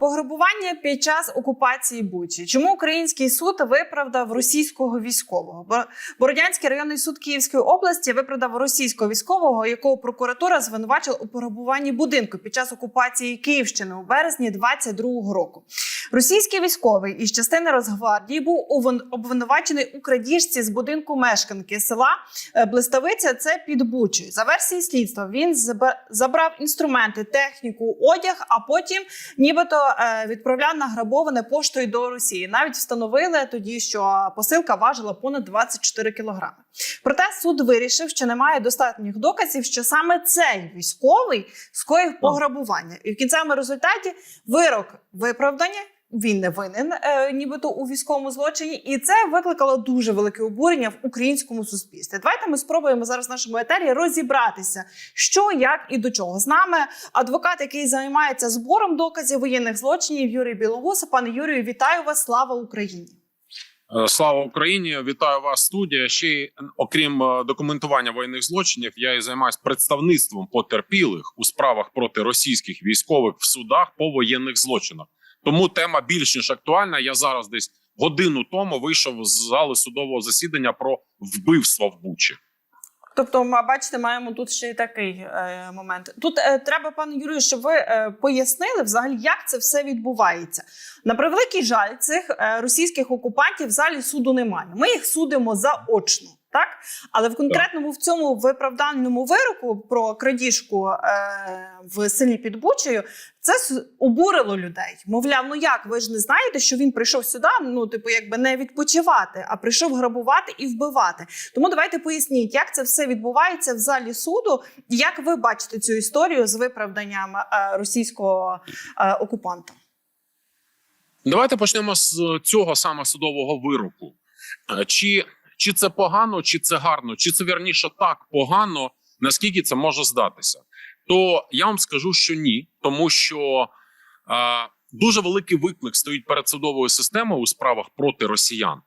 Пограбування під час окупації Бучі. Чому український суд виправдав російського військового? Бо- Бородянський районний суд Київської області виправдав російського військового, якого прокуратура звинувачила у пограбуванні будинку під час окупації Київщини у березні 22-го року. Російський військовий із частини Росгвардії був обвинувачений у крадіжці з будинку мешканки села е, Блиставиця. Це під Бучею. За версією слідства він забрав інструменти, техніку, одяг, а потім нібито відправляв награбоване поштою до Росії. Навіть встановили тоді, що посилка важила понад 24 кілограми. Проте суд вирішив, що немає достатніх доказів, що саме цей військовий скоїв пограбування, і в кінцевому результаті вирок виправдання. Він не винен, е, нібито у військовому злочині, і це викликало дуже велике обурення в українському суспільстві. Давайте ми спробуємо зараз в нашому етері розібратися, що, як і до чого. З нами адвокат, який займається збором доказів воєнних злочинів, Юрій Білогус. Пане Юрію, вітаю вас! Слава Україні! Е, Слава Україні! Вітаю вас, студія. Ще окрім е, документування воєнних злочинів, я і займаюся представництвом потерпілих у справах проти російських військових в судах по воєнних злочинах. Тому тема більш ніж актуальна. Я зараз десь годину тому вийшов з зали судового засідання про вбивство в Бучі. Тобто, ми бачите, маємо тут ще й такий е, момент. Тут е, треба, пане Юрію, щоб ви е, пояснили взагалі, як це все відбувається. На превеликий жаль, цих е, російських окупантів в залі суду немає. Ми їх судимо заочно. Так, але в конкретному в цьому виправдальному вироку про крадіжку е, в селі під Бучею це обурило людей. Мовляв, ну як ви ж не знаєте, що він прийшов сюди, ну типу, якби не відпочивати, а прийшов грабувати і вбивати. Тому давайте поясніть, як це все відбувається в залі суду, і як ви бачите цю історію з виправданням е, російського е, окупанта. Давайте почнемо з цього саме судового вироку. Е, Чи, чи це погано, чи це гарно, чи це вірніше так погано, наскільки це може здатися? То я вам скажу, що ні, тому що е, дуже великий виклик стоїть перед судовою системою у справах проти росіян.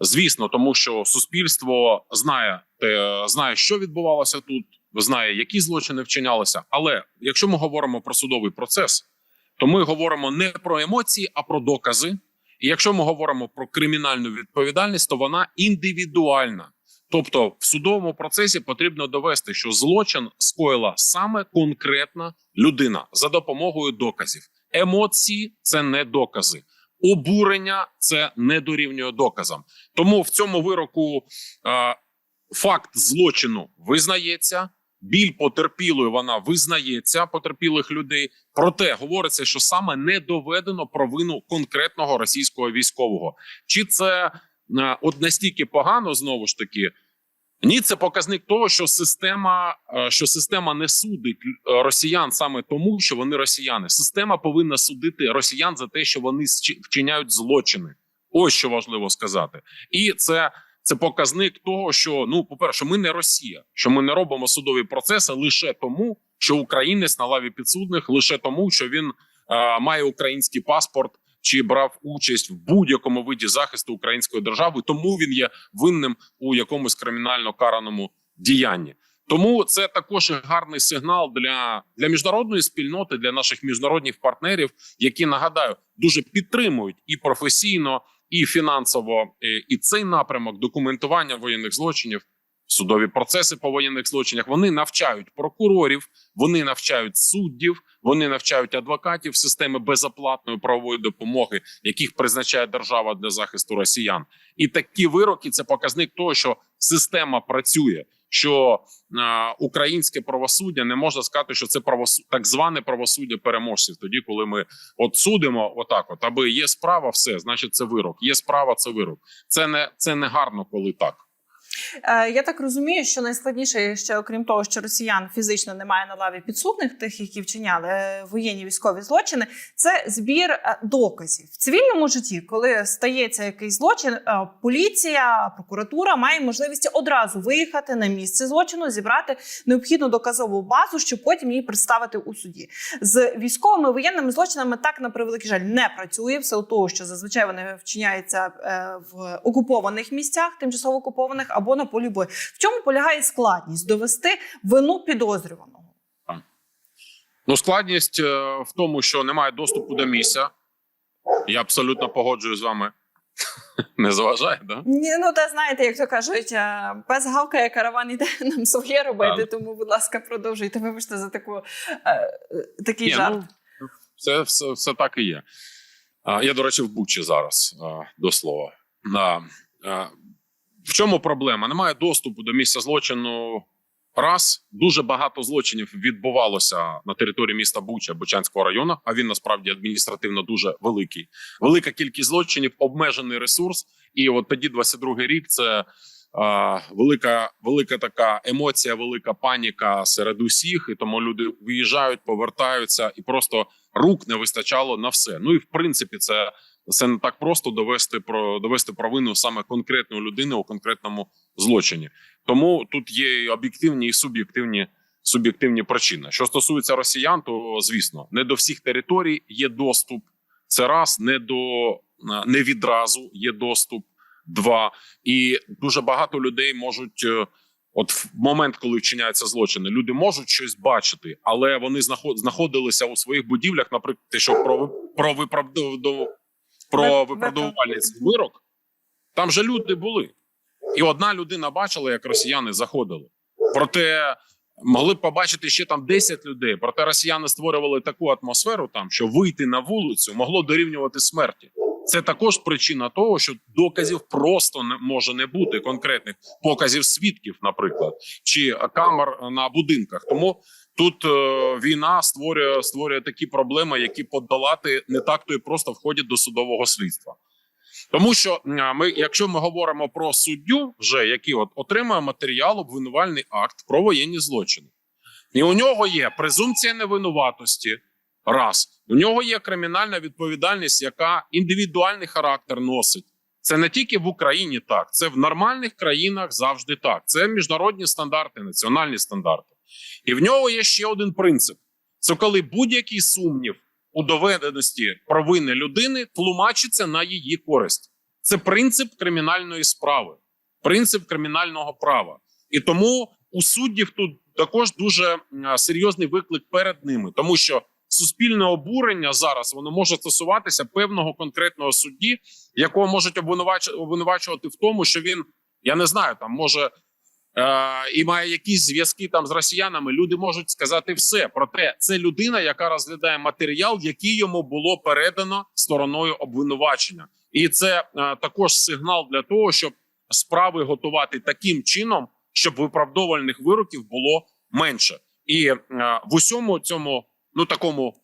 Звісно, тому що суспільство знає, те, знає, що відбувалося тут, знає, які злочини вчинялися. Але якщо ми говоримо про судовий процес, то ми говоримо не про емоції, а про докази. І якщо ми говоримо про кримінальну відповідальність, то вона індивідуальна. Тобто, в судовому процесі потрібно довести, що злочин скоїла саме конкретна людина за допомогою доказів. Емоції це не докази, обурення це не дорівнює доказам. Тому в цьому вироку е, факт злочину визнається. Біль потерпілої вона визнається потерпілих людей. Проте говориться, що саме не доведено провину конкретного російського військового. Чи це е, от настільки погано знову ж таки? Ні, це показник того, що система, е, що система не судить е, росіян саме тому, що вони росіяни. Система повинна судити росіян за те, що вони вчиняють злочини. Ось що важливо сказати, і це. Це показник того, що ну, по-перше, ми не Росія, що ми не робимо судові процеси лише тому, що українець на лаві підсудних, лише тому, що він е, має український паспорт чи брав участь в будь-якому виді захисту української держави, тому він є винним у якомусь кримінально караному діянні. Тому це також гарний сигнал для, для міжнародної спільноти, для наших міжнародних партнерів, які нагадаю дуже підтримують і професійно, і фінансово е, і цей напрямок документування воєнних злочинів, судові процеси по воєнних злочинах. Вони навчають прокурорів, вони навчають суддів, вони навчають адвокатів системи безоплатної правової допомоги, яких призначає держава для захисту росіян. І такі вироки це показник того, що система працює. Що е, українське правосуддя не можна сказати, що це правосу... так зване правосуддя переможців. Тоді, коли ми от судимо, отак, от аби є справа, все значить це вирок. Є справа, це вирок. Це не це не гарно, коли так. Е, я так розумію, що найскладніше ще, окрім того, що росіян фізично немає на лаві підсудних, тих, які вчиняли е, воєнні військові злочини, це збір е, доказів в цивільному житті, коли стається якийсь злочин, поліція, прокуратура має можливість одразу виїхати на місце злочину, зібрати необхідну доказову базу, щоб потім її представити у суді. З військовими воєнними злочинами так на превеликий жаль не працює, в силу того, що зазвичай вони вчиняються в окупованих місцях, тимчасово окупованих або на полі бою. В чому полягає складність довести вину підозрюваного? Ну, складність е, в тому, що немає доступу до місця. Я абсолютно погоджуюсь з вами. Не заважає, да? Ні, ну та знаєте, як то кажуть, е, пес гавкає, караван іде нам своє робити. Так. Тому, будь ласка, продовжуйте. Вибачте за таку е, такий Ні, жарт. ну, це все, все так і є. Я, до речі, в Бучі зараз, до слова. В чому проблема? Немає доступу до місця злочину. Раз дуже багато злочинів відбувалося на території міста Буча Бучанського району, а він насправді адміністративно дуже великий. Велика кількість злочинів, обмежений ресурс. І от тоді 22-й рік це а, велика, велика така емоція, велика паніка серед усіх. І тому люди виїжджають, повертаються, і просто рук не вистачало на все. Ну і в принципі, це, це не так просто довести про довести провину саме конкретної людини у конкретному злочині. Тому тут є і об'єктивні і суб'єктивні суб'єктивні причини. Що стосується росіян, то звісно, не до всіх територій є доступ. Це раз не до не відразу є доступ. Два і дуже багато людей можуть. е, От в момент, коли вчиняються злочини, люди можуть щось бачити, але вони знаход- знаходилися у своїх будівлях, наприклад, те, що про про про Ви- виправдовувальний вирок. Там же люди були, і одна людина бачила, як росіяни заходили. Проте могли б побачити ще там 10 людей. Проте росіяни створювали таку атмосферу, там що вийти на вулицю могло дорівнювати смерті. Це також причина того, що доказів просто не може не бути конкретних показів свідків, наприклад, чи камер на будинках. Тому тут е, війна створює створює такі проблеми, які подолати не так то і просто входять до судового слідства. Тому що ми, якщо ми говоримо про суддю, вже який от отримує матеріал, обвинувальний акт про воєнні злочини, і у нього є презумпція невинуватості. Раз у нього є кримінальна відповідальність, яка індивідуальний характер носить. Це не тільки в Україні так, це в нормальних країнах завжди так. Це міжнародні стандарти, національні стандарти. І в нього є ще один принцип: це коли будь-який сумнів у доведеності провини людини тлумачиться на її користь. Це принцип кримінальної справи, принцип кримінального права. І тому у суддів тут також дуже серйозний виклик перед ними, тому що суспільне обурення зараз воно може стосуватися певного конкретного судді, якого можуть обвинувачувати в тому, що він я не знаю, там може і має якісь зв'язки там з росіянами. Люди можуть сказати все. Проте це людина, яка розглядає матеріал, який йому було передано стороною обвинувачення, і це е- також сигнал для того, щоб справи готувати таким чином, щоб виправдовувальних вироків було менше, і е- в усьому цьому ну такому.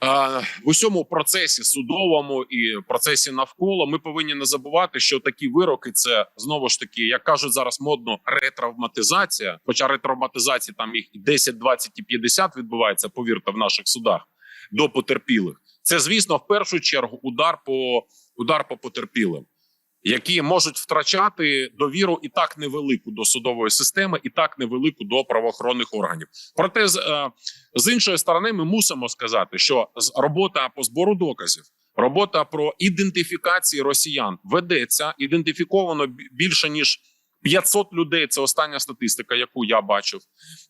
В усьому процесі судовому і процесі навколо ми повинні не забувати, що такі вироки це знову ж таки, як кажуть зараз модно, ретравматизація. Хоча ретравматизації там їх і 10, 20 і 50 відбувається, повірте, в наших судах до потерпілих. Це звісно, в першу чергу удар по удар по потерпілим, які можуть втрачати довіру і так невелику до судової системи, і так невелику до правоохоронних органів. Проте з, е, з іншої сторони, ми мусимо сказати, що робота по збору доказів, робота про ідентифікації росіян ведеться. Ідентифіковано більше ніж 500 людей. Це остання статистика, яку я бачив.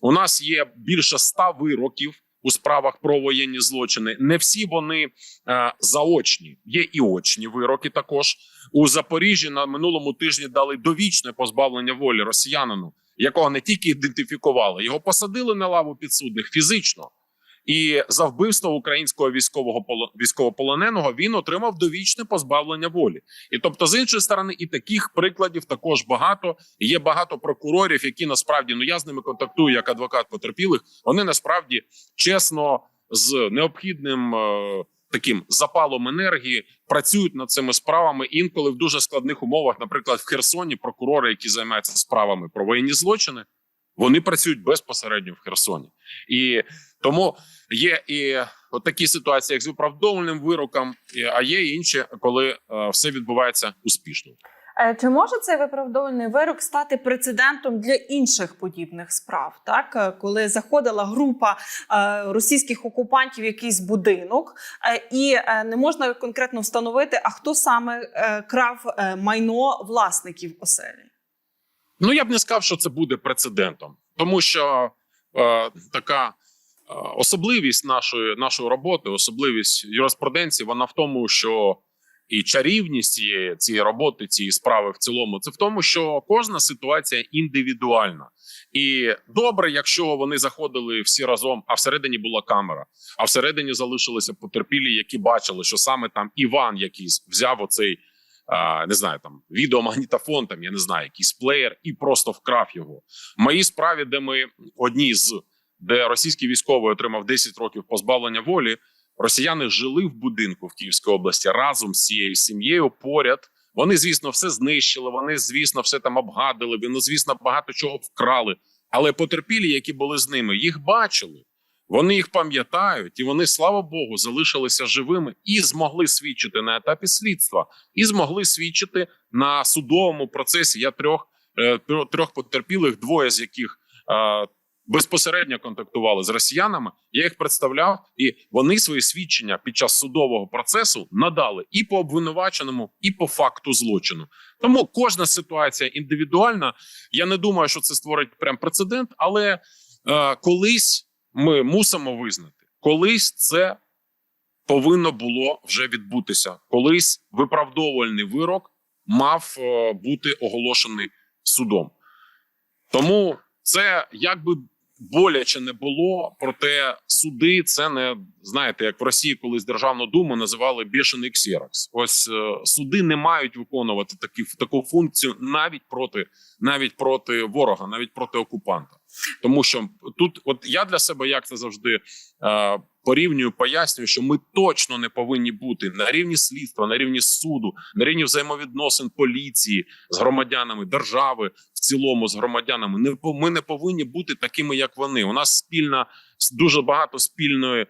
У нас є більше 100 вироків. У справах про воєнні злочини не всі вони е, заочні, є і очні вироки. Також у Запоріжжі на минулому тижні дали довічне позбавлення волі росіянину, якого не тільки ідентифікували, його посадили на лаву підсудних фізично. І за вбивство українського військового поло- військовополоненого він отримав довічне позбавлення волі. І тобто, з іншої сторони, і таких прикладів також багато. Є багато прокурорів, які насправді ну я з ними контактую як адвокат потерпілих. Вони насправді чесно з необхідним е, таким запалом енергії працюють над цими справами інколи в дуже складних умовах. Наприклад, в Херсоні прокурори, які займаються справами про воєнні злочини, вони працюють безпосередньо в Херсоні, і тому є і такі ситуації, як з виправдовувальним вироком, а є і інші, коли е, все відбувається успішно. Е, Чи може цей виправдовальний вирок стати прецедентом для інших подібних справ? Так, Е, коли заходила група російських окупантів в якийсь будинок, і не можна конкретно встановити, а хто саме крав майно власників оселі? Ну я б не сказав, що це буде прецедентом, тому що е, така особливість нашої нашої роботи, особливість юриспруденції, вона в тому, що і чарівність цієї, цієї роботи, цієї справи в цілому, це в тому, що кожна ситуація індивідуальна. І добре, якщо вони заходили всі разом, а всередині була камера, а всередині залишилися потерпілі, які бачили, що саме там Іван якийсь взяв оцей. Не знаю, там відеомагнітофон, там я не знаю, якийсь плеєр, і просто вкрав його. В моїй справі, де ми одні з де російський військовий отримав 10 років позбавлення волі, росіяни жили в будинку в Київській області разом з цією сім'єю поряд. Вони, звісно, все знищили. Вони, звісно, все там обгадили. Вони, звісно, багато чого вкрали. Але потерпілі, які були з ними, їх бачили. Вони їх пам'ятають, і вони, слава Богу, залишилися живими і змогли свідчити на етапі слідства, і змогли свідчити на судовому процесі. Я трьох е, трьох- потерпілих, двоє з яких е, безпосередньо контактували з росіянами. Я їх представляв, і вони свої свідчення під час судового процесу надали і по обвинуваченому, і по факту злочину. Тому кожна ситуація індивідуальна. Я не думаю, що це створить прям прецедент, але е, колись ми мусимо визнати, колись це повинно було вже відбутися. Колись виправдовувальний вирок мав е, бути оголошений судом. Тому це як би боляче не було, проте суди це не знаєте, як в Росії колись Державну думу називали бішений ксерокс. Ось е, суди не мають виконувати такі таку функцію навіть проти навіть проти ворога, навіть проти окупанта. Тому що тут, от я для себе як це завжди е, порівнюю, пояснюю, що ми точно не повинні бути на рівні слідства, на рівні суду, на рівні взаємовідносин поліції з громадянами держави в цілому з громадянами. Не ми не повинні бути такими, як вони. У нас спільна дуже багато спільної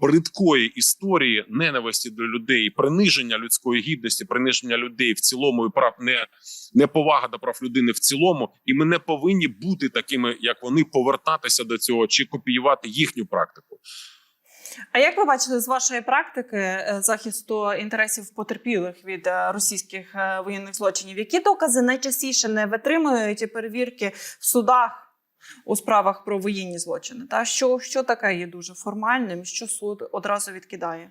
бридкої історії ненависті до людей, приниження людської гідності, приниження людей в цілому і прав не неповага до прав людини в цілому, і ми не повинні бути такими, як вони, повертатися до цього чи копіювати їхню практику. А як ви бачили з вашої практики е, захисту інтересів потерпілих від е, російських е, воєнних злочинів? Які докази найчастіше не витримують перевірки в судах у справах про воєнні злочини? Та що, що таке є дуже формальним, що суд одразу відкидає?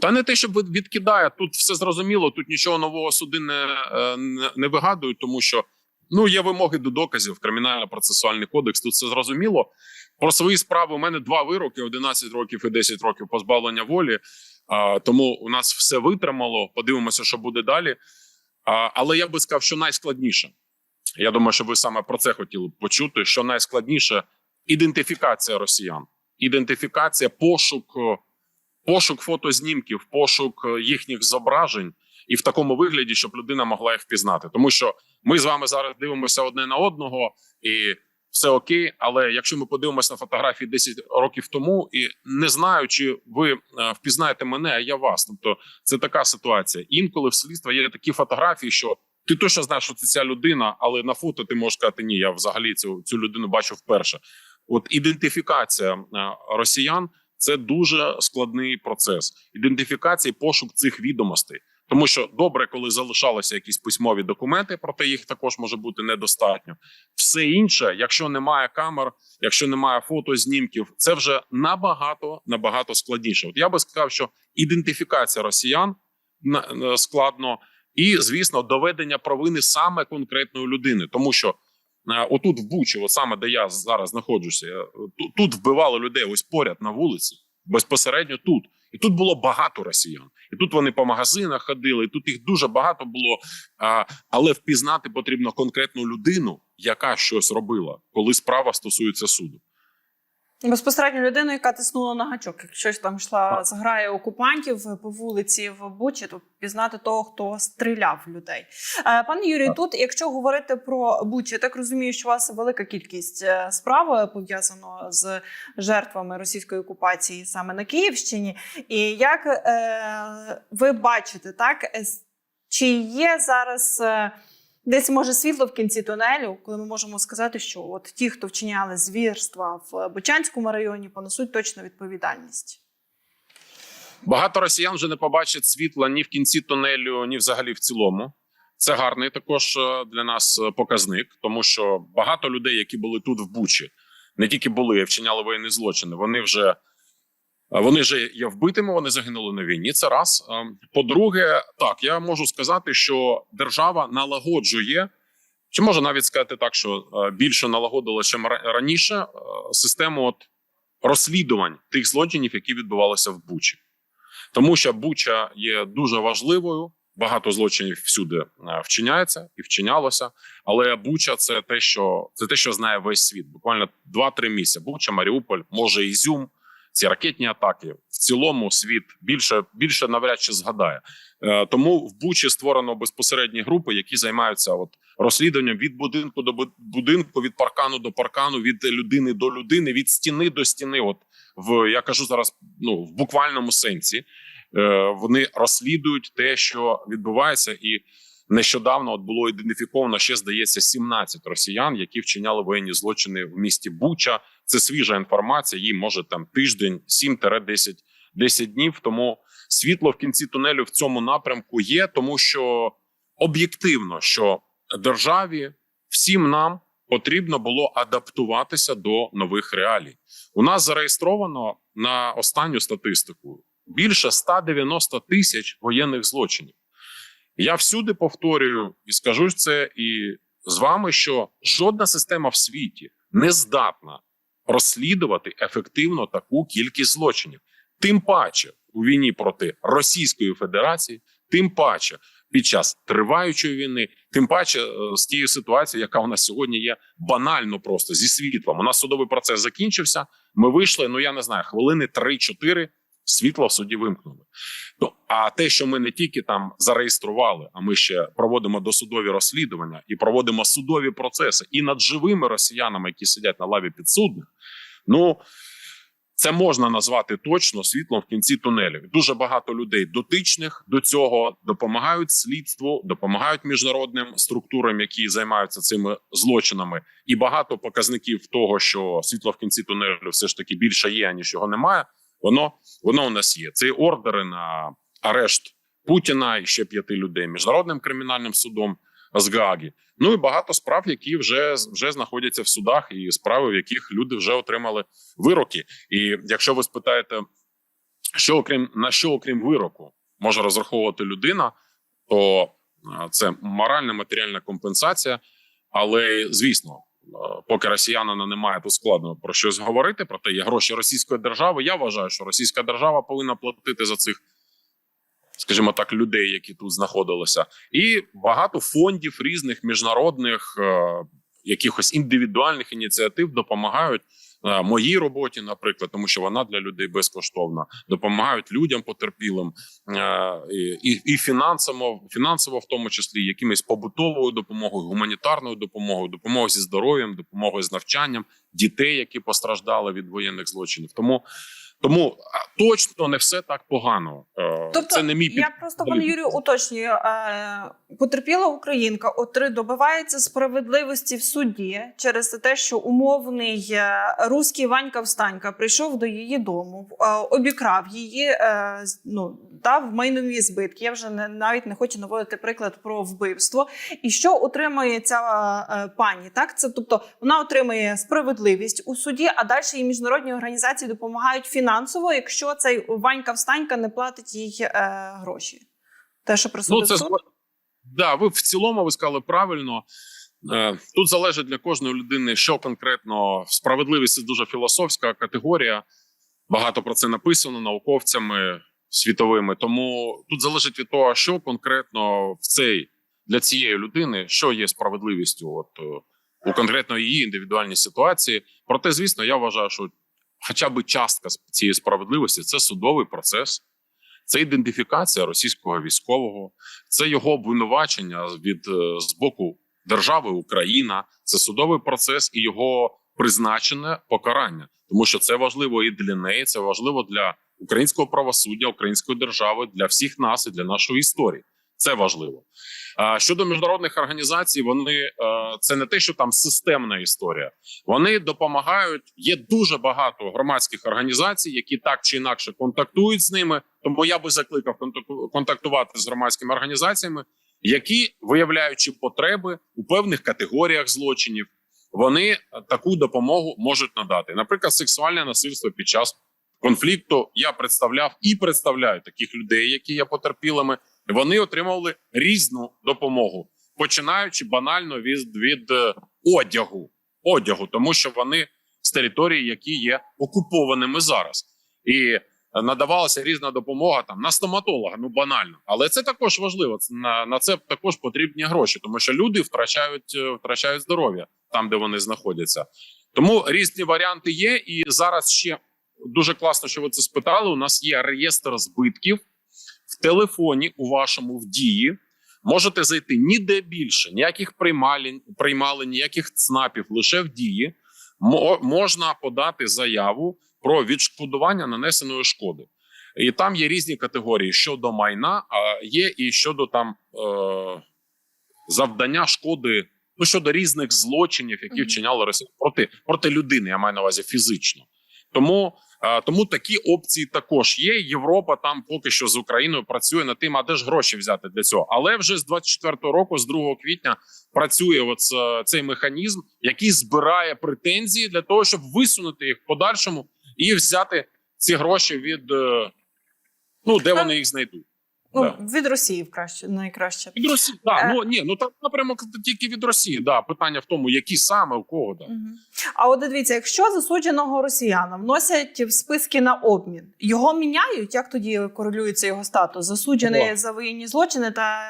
Та не те, щоб відкидає. Тут все зрозуміло. Тут нічого нового суди е, не, не вигадують, тому що ну є вимоги до доказів, кримінально-процесуальний кодекс. Тут все зрозуміло. Про свої справи у мене два вироки: 11 років і 10 років позбавлення волі. А, тому у нас все витримало. Подивимося, що буде далі. А, але я би сказав, що найскладніше. Я думаю, що ви саме про це хотіли б почути. Що найскладніше ідентифікація росіян, ідентифікація, пошук, е, пошук фотознімків, пошук е, їхніх зображень, і в такому вигляді, щоб людина могла їх впізнати. Тому що ми з вами зараз дивимося одне на одного, і все окей. Але якщо ми подивимося на фотографії 10 років тому, і не знаю, чи ви е, впізнаєте мене, а я вас. Тобто, це така ситуація. Інколи в слідства є такі фотографії, що ти точно знаєш, що це ця людина, але на фото ти можеш сказати, ні, я взагалі цю, цю людину бачу вперше. От ідентифікація е, росіян це дуже складний процес. Ідентифікація і пошук цих відомостей. Тому що добре, коли залишалися якісь письмові документи, проте їх також може бути недостатньо. Все інше, якщо немає камер, якщо немає фотознімків, це вже набагато набагато складніше. От я би сказав, що ідентифікація росіян на- складно, і звісно, доведення провини саме конкретної людини, тому що е, отут в Бучі, от саме де я зараз знаходжуся, е, тут, вбивали людей ось поряд на вулиці, безпосередньо тут. І тут було багато росіян, і тут вони по магазинах ходили. І тут їх дуже багато було. Але впізнати потрібно конкретну людину, яка щось робила, коли справа стосується суду. Безпосередньо людину, яка тиснула на гачок. Якщо ж там йшла Так. зграя окупантів по вулиці в Бучі, то пізнати того, хто стріляв в людей. Е, Пане Юрію, тут, якщо говорити про Бучу, я так розумію, що у вас велика кількість е, справ пов'язано з жертвами російської окупації саме на Київщині. І як е, ви бачите, так е, чи є зараз е, десь може світло в кінці тунелю, коли ми можемо сказати, що от ті, хто вчиняли звірства в Бучанському районі, понесуть точно відповідальність. Багато росіян вже не побачать світла ні в кінці тунелю, ні взагалі в цілому. Це гарний також е, для нас е, показник, тому що багато людей, які були тут в Бучі, не тільки були, а вчиняли воєнні злочини. Вони вже вони вже є вбитими, вони загинули на війні. Це раз. Ем, По-друге, так я можу сказати, що держава налагоджує, чи можу навіть сказати так, що е, більше налагодила ще раніше е, систему от розслідувань тих злочинів, які відбувалися в Бучі, тому що Буча є дуже важливою. Багато злочинів всюди е, вчиняється і вчинялося. Але Буча це те, що це те, що знає весь світ. Буквально 2-3 місяці. Буча, Маріуполь, може Ізюм. Ці ракетні атаки в цілому світ більше більше навряд чи згадає. Е, тому в Бучі створено безпосередні групи, які займаються от розслідуванням від будинку до будинку, від паркану до паркану, від людини до людини, від стіни до стіни. От в я кажу зараз, ну в буквальному сенсі. Е, вони розслідують те, що відбувається, і нещодавно от було ідентифіковано ще здається 17 росіян, які вчиняли воєнні злочини в місті Буча. Це свіжа інформація. Їй може там тиждень, 7-10 10 днів. Тому світло в кінці тунелю в цьому напрямку є, тому що об'єктивно, що державі всім нам. Потрібно було адаптуватися до нових реалій. У нас зареєстровано на останню статистику більше 190 тисяч воєнних злочинів. Я всюди повторюю і скажу це і з вами, що жодна система в світі не здатна розслідувати ефективно таку кількість злочинів, тим паче у війні проти Російської Федерації, тим паче під час триваючої війни, тим паче е, з тією ситуацією, яка у нас сьогодні є банально просто зі світлом. У нас судовий процес закінчився. Ми вийшли. Ну я не знаю, хвилини 3-4 світло в суді вимкнули. Ну а те, що ми не тільки там зареєстрували, а ми ще проводимо досудові розслідування і проводимо судові процеси і над живими росіянами, які сидять на лаві підсудних, ну. Це можна назвати точно світлом в кінці тунелю. Дуже багато людей дотичних до цього допомагають слідству, допомагають міжнародним структурам, які займаються цими злочинами, і багато показників того, що світло в кінці тунелю все ж таки більше є, ніж його немає. Воно воно у нас є. Це ордери на арешт Путіна і ще п'яти людей міжнародним кримінальним судом з Гаагі. Ну і багато справ, які вже вже знаходяться в судах, і справи, в яких люди вже отримали вироки. І якщо ви спитаєте, що окрім на що, окрім вироку, може розраховувати людина, то це моральна матеріальна компенсація. Але звісно, поки росіянина немає, то складно про щось говорити. Проте є гроші російської держави. Я вважаю, що російська держава повинна платити за цих, скажімо так, людей, які тут знаходилися, і багато фондів різних міжнародних е, якихось індивідуальних ініціатив допомагають. Е, моїй роботі, наприклад, тому що вона для людей безкоштовна, допомагають людям потерпілим е, і і фінансово, фінансово, в тому числі якимись побутовою допомогою, гуманітарною допомогою, допомогою зі здоров'ям, допомогою з навчанням дітей, які постраждали від воєнних злочинів. Тому тому точно не все так погано. Е, тобто, це не мій я просто пане Юрію уточнюю. Е, потерпіла Українка, отри добивається справедливості в суді через те, що умовний е, руський Ванька Встанька прийшов до її дому, обікрав її, ну дав майнові збитки. Я вже не навіть не хочу наводити приклад про вбивство. І що отримує ця пані? Так, це тобто вона отримує справедливість у суді, а далі її міжнародні організації допомагають фінансово якщо цей Ванька встанька не платить їй е, гроші. Те, що присудив ну, це суд? Да, ви в цілому ви сказали правильно. Е, тут залежить для кожної людини, що конкретно справедливість це дуже філософська категорія. Багато про це написано науковцями світовими. Тому тут залежить від того, що конкретно в цей для цієї людини, що є справедливістю, от е, у конкретно її індивідуальній ситуації. Проте, звісно, я вважаю, що хоча б частка цієї справедливості це судовий процес, це ідентифікація російського військового, це його обвинувачення від е, з боку держави Україна, це судовий процес і його призначене покарання, тому що це важливо і для неї, це важливо для українського правосуддя, української держави, для всіх нас і для нашої історії. Це важливо. Щодо міжнародних організацій, вони е, це не те, що там системна історія. Вони допомагають. Є дуже багато громадських організацій, які так чи інакше контактують з ними. Тому я би закликав контактувати з громадськими організаціями, які виявляючи потреби у певних категоріях злочинів, вони таку допомогу можуть надати. Наприклад, сексуальне насильство під час конфлікту. Я представляв і представляю таких людей, які є потерпілими. Вони отримували різну допомогу, починаючи банально від, від е, одягу, одягу, тому що вони з території, які є окупованими зараз, і надавалася різна допомога там на стоматолога. Ну банально, але це також важливо. На, на це також потрібні гроші, тому що люди втрачають е, втрачають здоров'я там, де вони знаходяться. Тому різні варіанти є. І зараз ще дуже класно, що ви це спитали. У нас є реєстр збитків в телефоні у вашому в дії. Можете зайти ніде більше, ніяких приймалень, приймалень, ніяких ЦНАПів, лише в дії. Можна подати заяву про відшкодування нанесеної шкоди. І там є різні категорії щодо майна, а є і щодо там е, завдання шкоди, ну щодо різних злочинів, які вчиняли Росія проти, проти людини, я маю на увазі фізично. Тому, тому такі опції також є. Європа там поки що з Україною працює над тим, а де ж гроші взяти для цього. Але вже з 24 року, з 2 квітня, працює оце, цей механізм, який збирає претензії для того, щоб висунути їх в подальшому і взяти ці гроші від е, ну де вони їх знайдуть. Ну, Да. від Росії краще найкраще. Від Росії, да, Е. ну ні, ну там напрямок тільки від Росії. Да, питання в тому, які саме у кого да. А от дивіться, якщо засудженого росіяна вносять в списки на обмін, його міняють, як тоді корелюється його статус? Засуджений О. за воєнні злочини та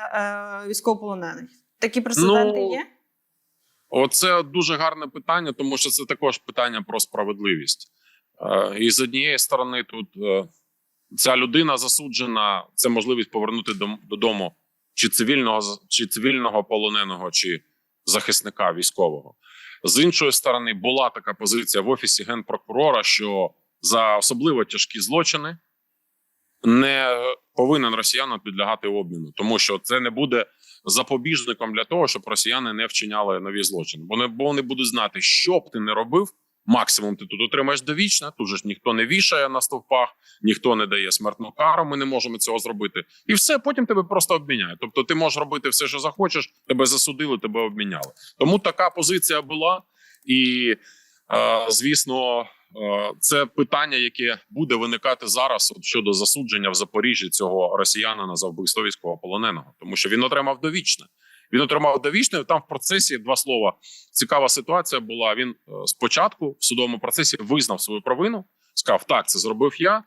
е, військовополонених? Такі прецеденти Ну, є? Оце дуже гарне питання, тому що це також питання про справедливість. Е, і з однієї сторони, тут е, ця людина засуджена, це можливість повернути дом- додому чи цивільного чи цивільного полоненого, чи захисника військового. З іншої сторони, була така позиція в офісі генпрокурора, що за особливо тяжкі злочини не повинен росіянин підлягати обміну, тому що це не буде запобіжником для того, щоб росіяни не вчиняли нові злочини. Бо вони будуть знати, що б ти не робив. Максимум ти тут отримаєш довічне. Тут же ж ніхто не вішає на стовпах, ніхто не дає смертну кару. Ми не можемо цього зробити, і все потім тебе просто обміняють. Тобто, ти можеш робити все, що захочеш. Тебе засудили, тебе обміняли. Тому така позиція була, і е, звісно, е, це питання, яке буде виникати зараз от щодо засудження в Запоріжжі цього росіянина за вбивство військовополоненого, тому що він отримав довічне. Він отримав довічне. Там в процесі два слова. Цікава ситуація була. Він е, спочатку в судовому процесі визнав свою провину, сказав, так, це зробив я.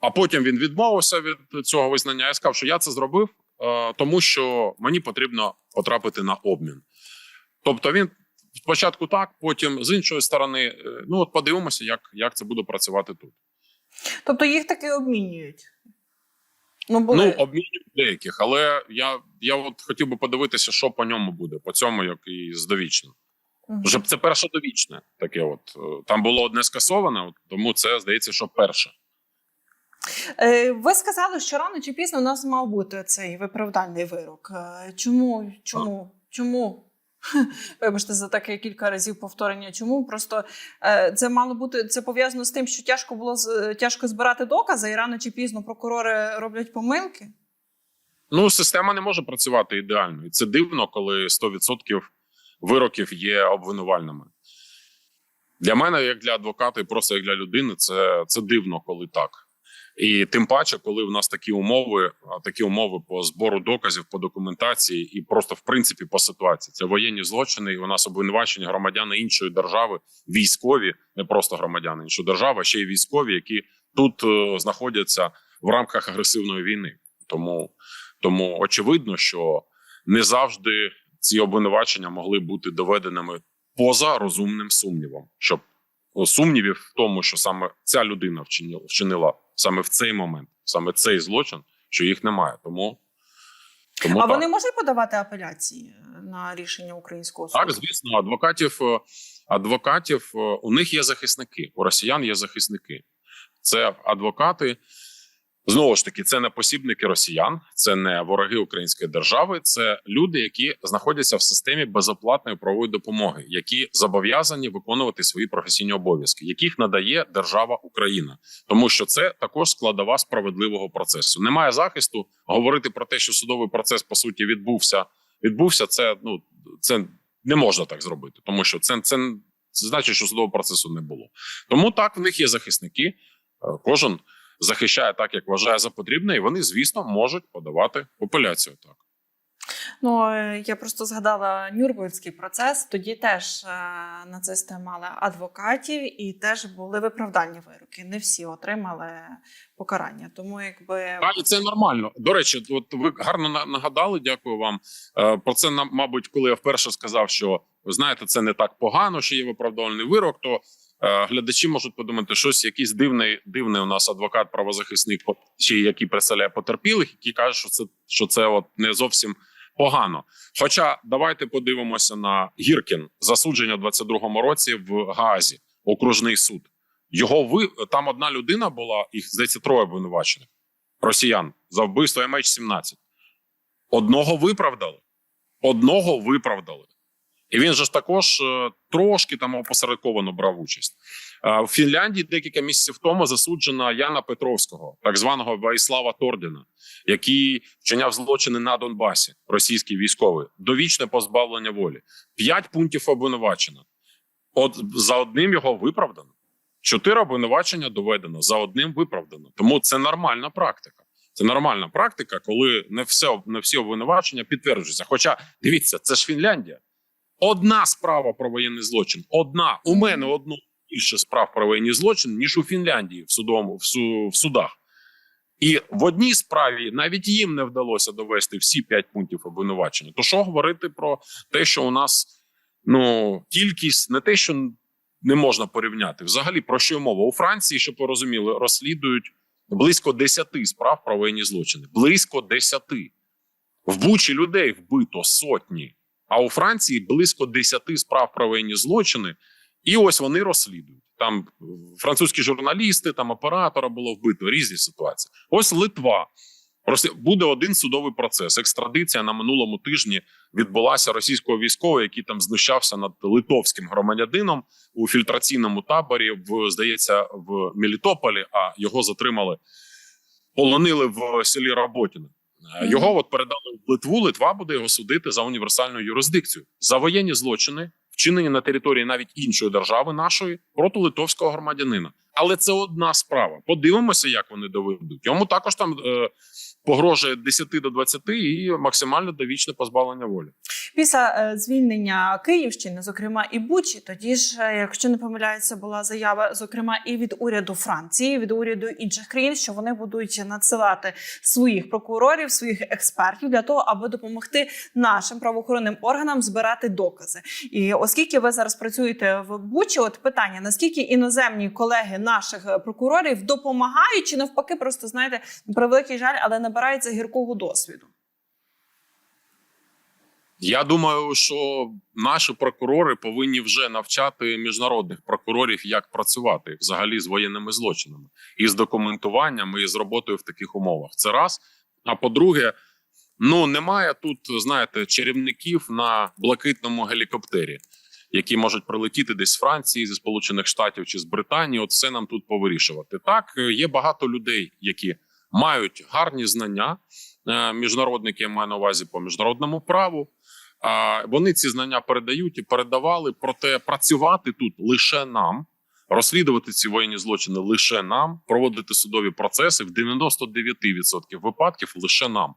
А потім він відмовився від цього визнання. Я сказав, що я це зробив, е, тому що мені потрібно потрапити на обмін. Тобто він спочатку так, потім з іншої сторони, е, ну от подивимося, як, як це буде працювати тут. Тобто їх таки обмінюють. Ну, були. Ну, обмінюють деяких, але я, я от хотів би подивитися, що по ньому буде, по цьому, як і з довічним. Мгм. Вже це перше довічне. Таке, от Е, там було одне скасоване, от, тому це здається, що перше. Е, Ви сказали, що рано чи пізно у нас мав бути цей виправдальний вирок. Е, Чому? Чому? Чому? Вибачте за таке кілька разів повторення. Чому? Просто е, це мало бути це пов'язано з тим, що тяжко було тяжко збирати докази, і рано чи пізно прокурори роблять помилки. Ну, система не може працювати ідеально, і це дивно, коли 100% вироків є обвинувальними. Для мене, як для адвоката, і просто як для людини, це, це дивно, коли так. І тим паче, коли в нас такі умови, такі умови по збору доказів, по документації і просто в принципі по ситуації. Це воєнні злочини, і у нас обвинувачені громадяни іншої держави, військові, не просто громадяни іншої держави, а ще й військові, які тут е, знаходяться в рамках агресивної війни. Тому, тому очевидно, що не завжди ці обвинувачення могли бути доведеними поза розумним сумнівом, щоб сумнівів в тому, що саме ця людина вчинила, вчинила саме в цей момент, саме цей злочин, що їх немає. Тому, тому а так. вони можуть подавати апеляції е, на рішення українського суду? Так, звісно, адвокатів, е, адвокатів е, у них є захисники, у росіян є захисники. Це адвокати. Знову ж таки, це не посібники росіян, це не вороги української держави, це люди, які знаходяться в системі безоплатної правової допомоги, які зобов'язані виконувати свої професійні обов'язки, яких надає держава Україна, тому що це також складова справедливого процесу. Немає захисту говорити про те, що судовий процес по суті відбувся. Відбувся це. Ну це не можна так зробити, тому що це, це, це значить, що судового процесу не було. Тому так в них є захисники. е, Кожен захищає так, як вважає за потрібне, і вони, звісно, можуть подавати апеляцію. Так. Ну е, я просто згадала Нюрнберзький процес. Тоді теж е, нацисти мали адвокатів і теж були виправдальні вироки. Не всі отримали покарання. Тому якби А, це нормально. До речі, от ви гарно на- нагадали. Дякую вам. Е, Про це мабуть, коли я вперше сказав, що ви знаєте, це не так погано, що є виправдовальний вирок. То глядачі можуть подумати, щось якийсь дивний, дивний у нас адвокат, правозахисник, чи який представляє потерпілих, який каже, що це що це от не зовсім погано. Хоча давайте подивимося на Гіркін засудження в 22-му році в Гаазі, окружний суд. Його ви там одна людина була, їх здається, троє обвинувачених росіян за вбивство MH17. Одного виправдали. Одного виправдали. І він же ж також е, трошки там опосередковано брав участь. В Фінляндії декілька місяців тому засуджена Яна Петровського, так званого Ваїслава Тордіна, який вчиняв злочини на Донбасі, російський військовий, довічне позбавлення волі. П'ять пунктів обвинувачено. От за одним його виправдано. Чотири обвинувачення доведено за одним виправдано. Тому це нормальна практика. Це нормальна практика, коли не все не всі обвинувачення підтверджуються. Хоча дивіться, це ж Фінляндія. Одна справа про воєнний злочин. Одна у мене одно більше справ про воєнні злочини, ніж у Фінляндії в судовому в, су, в судах. І в одній справі навіть їм не вдалося довести всі п'ять пунктів обвинувачення. То що говорити про те, що у нас ну кількість не те, що не можна порівняти. Взагалі про що мова у Франції, щоб ви розуміли, розслідують близько 10 справ про воєнні злочини. Близько 10. В Бучі людей вбито сотні, а у Франції близько 10 справ про воєнні злочини. І ось вони розслідують. Там французькі журналісти, там оператора було вбито різні ситуації. Ось Литва. Буде один судовий процес. Екстрадиція на минулому тижні відбулася російського військового, який там знущався над литовським громадянином у фільтраційному таборі. В здається, в Мелітополі. А його затримали, полонили в селі Роботіне. Е. Його от передали в Литву. Литва буде його судити за універсальну юрисдикцію за воєнні злочини, вчинені на території навіть іншої держави нашої проти литовського громадянина. Але це одна справа. Подивимося, як вони доведуть. Йому також там е, погрожує 10 до 20 і максимально довічне позбавлення волі. Після е, звільнення Київщини, зокрема і Бучі, тоді ж, е, якщо не помиляюся, була заява, зокрема, і від уряду Франції, від уряду інших країн, що вони будуть надсилати своїх прокурорів, своїх експертів для того, аби допомогти нашим правоохоронним органам збирати докази. І оскільки ви зараз працюєте в Бучі, от питання: наскільки іноземні колеги наших е, прокурорів допомагають, чи навпаки, просто знаєте, про великий жаль, але набираються гіркого досвіду. Я думаю, що наші прокурори повинні вже навчати міжнародних прокурорів, як працювати взагалі з воєнними злочинами і з документуванням, і з роботою в таких умовах. Це раз. А по-друге, ну немає тут, знаєте, чарівників на блакитному гелікоптері, які можуть прилетіти десь з Франції, зі Сполучених Штатів чи з Британії. От все нам тут повирішувати. Так, є багато людей, які мають гарні знання. е, Міжнародники я маю на увазі по міжнародному праву. Вони ці знання передають і передавали. Проте працювати тут лише нам, розслідувати ці воєнні злочини лише нам, проводити судові процеси в 99% випадків лише нам.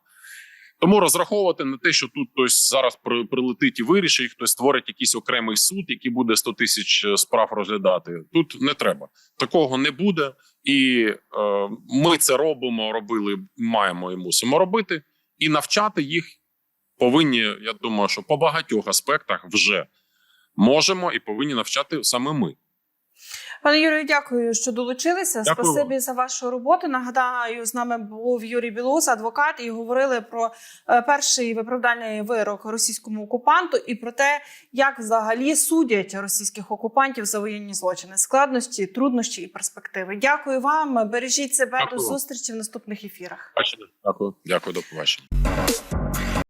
Тому розраховувати на те, що тут хтось зараз прилетить і вирішить, хтось створить якийсь окремий суд, який буде 100 тисяч е, справ розглядати. Тут не треба. Такого не буде, і е, ми це робимо, робили, маємо і мусимо робити, і навчати їх повинні. Я думаю, що по багатьох аспектах вже можемо і повинні навчати саме ми. Пане Юрію, дякую, що долучилися. Дякую Спасибі за вашу роботу. Нагадаю, з нами був Юрій Білус, адвокат, і говорили про е, перший виправдальний вирок російському окупанту і про те, як взагалі судять російських окупантів за воєнні злочини, складності, труднощі і перспективи. Дякую вам. Бережіть себе Дякую. до зустрічі в наступних ефірах. Дякую. Дякую. До побачення.